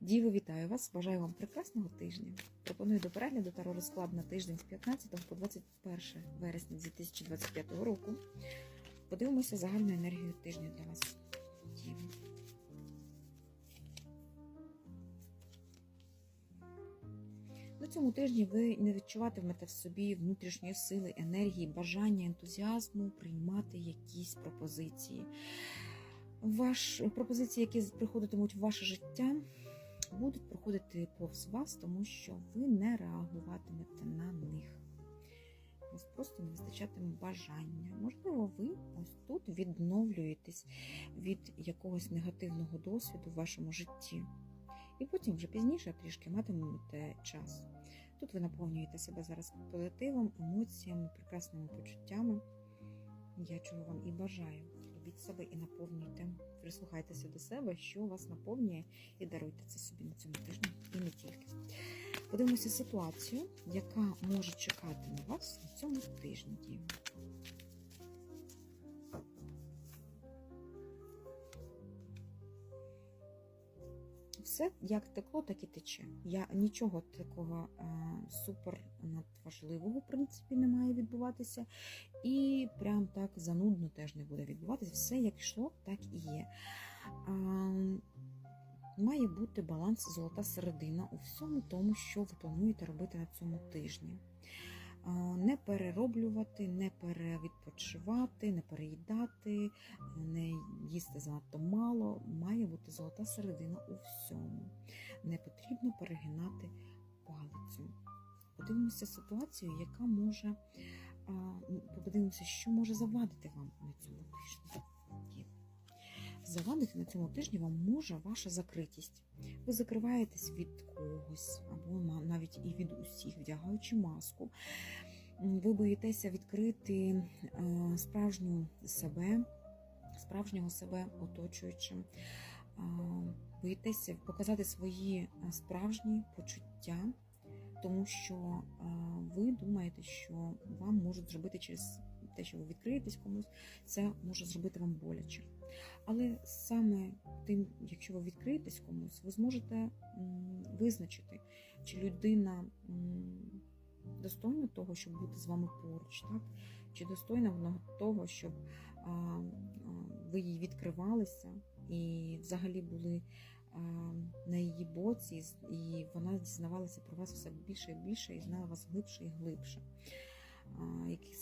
Діви, вітаю вас! Бажаю вам прекрасного тижня. Пропоную до перегляду таро розклад на тиждень з 15 по 21 вересня 2025 року. Подивимося загальну енергію тижня для вас. Діви. На цьому тижні ви не відчуватимете в собі внутрішньої сили, енергії, бажання, ентузіазму приймати якісь пропозиції. Ваш пропозиції, які приходитимуть в ваше життя, будуть проходити повз вас, тому що ви не реагуватимете на них. У Вас просто не вистачатиме бажання. Можливо, ви ось тут відновлюєтесь від якогось негативного досвіду в вашому житті. І потім вже пізніше трішки матимете час. Тут ви наповнюєте себе зараз позитивом, емоціями, прекрасними почуттями. Я чого вам і бажаю. Любіть себе і наповнюйте. Прислухайтеся до себе, що вас наповнює, і даруйте це собі на цьому тижні, і не тільки. Подивимося ситуацію, яка може чекати на вас на цьому тижні. Все як текло, так і тече. Я нічого такого е, супер надважливого, в принципі, не має відбуватися. І прям так занудно теж не буде відбуватися. Все як йшло, так і є. А, має бути баланс золота середина у всьому тому, що ви плануєте робити на цьому тижні. А, Не перероблювати, не перевідпочивати, не переїдати, не їсти занадто мало. Має бути золота середина у всьому. Не потрібно перегинати палицю. Подивимося ситуацію, яка може подивимося, що може завадити вам Завадити на цьому тижні вам може ваша закритість. Ви закриваєтесь від когось, або навіть і від усіх, вдягаючи маску. Ви боїтеся відкрити е, справжню себе, справжнього себе оточуючим. Боїтеся показати свої е, справжні почуття, тому що е, ви думаєте, що вам можуть зробити через те, що ви відкриєтесь комусь, це може зробити вам боляче. Але саме тим, якщо ви відкриєтесь комусь, ви зможете визначити, чи людина достойна того, щоб бути з вами поруч, так? чи достойна вона того, щоб ви їй відкривалися і взагалі були на її боці, і вона дізнавалася про вас все більше і більше, і знала вас глибше і глибше. Який